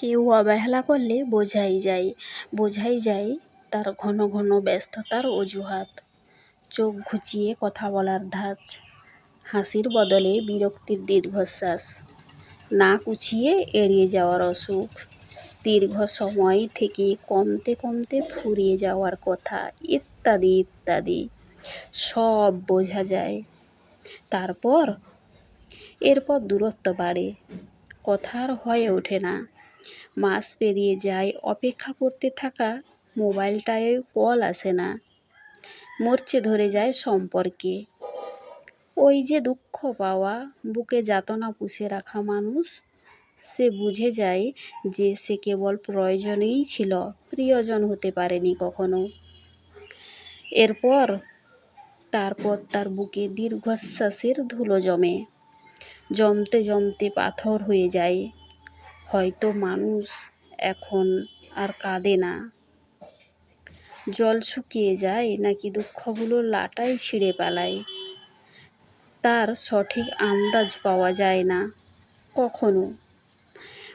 কেউ অবহেলা করলে বোঝাই যায় বোঝাই যায় তার ঘন ঘন ব্যস্ততার অজুহাত। চোখ ঘুচিয়ে কথা বলার ধাঁচ, হাসির বদলে বিরক্তির দীর্ঘশ্বাস না উছিয়ে এড়িয়ে যাওয়ার অসুখ, দীর্ঘ সময় থেকে কমতে কমতে ফুরিয়ে যাওয়ার কথা, ইত্যাদি ইত্যাদি। সব বোঝা যায়। তারপর, এরপর দূরত্ব বাড়ে। কথা আর হয়ে ওঠে না। মাস পেরিয়ে যায়, অপেক্ষা করতে থাকা মোবাইলটায় কল আসে না। মরচে ধরে যায় সম্পর্কে। ওই যে দুঃখ পাওয়া, বুকে যাতনা পুষে রাখা মানুষ, সে বুঝে যায় যে সে কেবল প্রয়োজনেই ছিল, প্রিয়জন হতে পারেনি কখনো। এরপর তারপর তার বুকে দীর্ঘশ্বাসের ধুলো জমে। জমতে জমতে পাথর হয়ে যায়। হয়তো মানুষ এখন আর কাঁদে না। জল শুকিয়ে যায় নাকি দুঃখগুলো লাটাই ছিঁড়ে পালায়। তার সঠিক আন্দাজ পাওয়া যায় না। কখনো।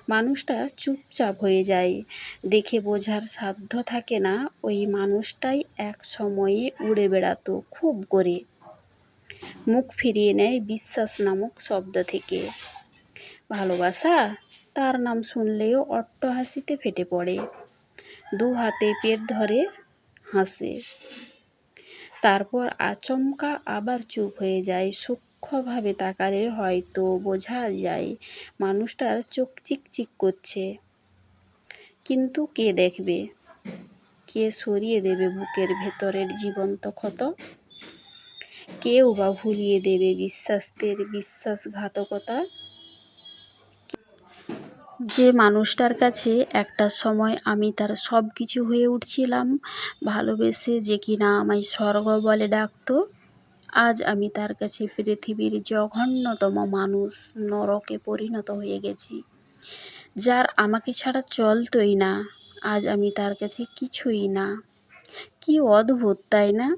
মানুষটা চুপচাপ হয়ে যায়। দেখে বোঝার সাধ্য থাকে না, ওই মানুষটাই এক সময়ে উড়ে বেড়াতো খুব করে। মুখ ফিরিয়ে নেয় বিশ্বাস নামক শব্দ থেকে। ভালোবাসা? তার নাম শুনলেও অট্ট হাসিতে ফেটে পড়ে। দু হাতে পেট ধরে হাসে। তারপর আচমকা আবার চুপ হয়ে যায়। সূক্ষ্মভাবে তাকালে হয়তো বোঝা যায় মানুষটার চোখ চিকচিক করছে। কিন্তু কে দেখবে? কে সরিয়ে দেবে বুকের ভেতরের জীবন্ত ক্ষত? কেউ বা ভুলিয়ে দেবে বিশ্বাসের বিশ্বাসঘাতকতা? যে মানুষটার কাছে একটা সময় আমি তার সব কিছু হয়ে উঠছিলাম, ভালোবেসে যে কিনা আমায় স্বর্গ বলে ডাকত, আজ আমি তার কাছে পৃথিবীর জঘন্যতম মানুষ, নরকে পরিণত হয়ে গেছি। যার আমাকে ছাড়া চলতই না, আজ আমি তার কাছে কিছুই না। কি অদ্ভুত, তাই না?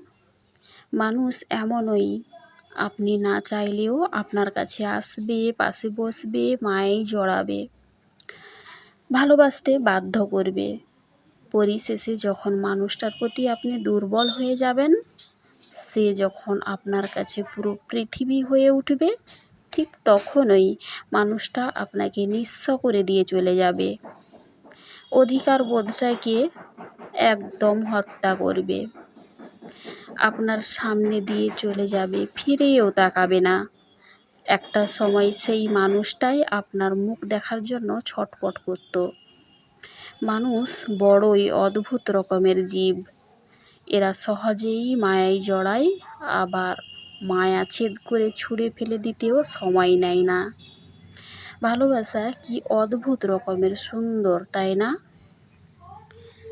মানুষ এমনই, আপনি না চাইলেও আপনার কাছে আসবে, পাশে বসবে মায়েই জড়াবে। ভালোবাসতে বাধ্য করবে। পরিশেষে যখন মানুষটার প্রতি আপনি দুর্বল হয়ে যাবেন, সে যখন আপনার কাছে পুরো পৃথিবী হয়ে উঠবে, ঠিক তখনই মানুষটা আপনাকে নিঃস্ব করে দিয়ে চলে যাবে। অধিকার বোধটাকে একদম হত্যা করবে। আপনার সামনে দিয়ে চলে যাবে, ফিরেও তাকাবে না। একটা সময় সেই মানুষটাই আপনার মুখ দেখার জন্য ছটপট করত। মানুষ বড়ই অদ্ভুত রকমের জীব। এরা সহজেই মায়ায় জড়ায়, আবার মায়া ছেদ করে ছুঁড়ে ফেলে দিতেও সময় নেয় না। ভালোবাসা কি অদ্ভুত রকমের সুন্দর, তাই না?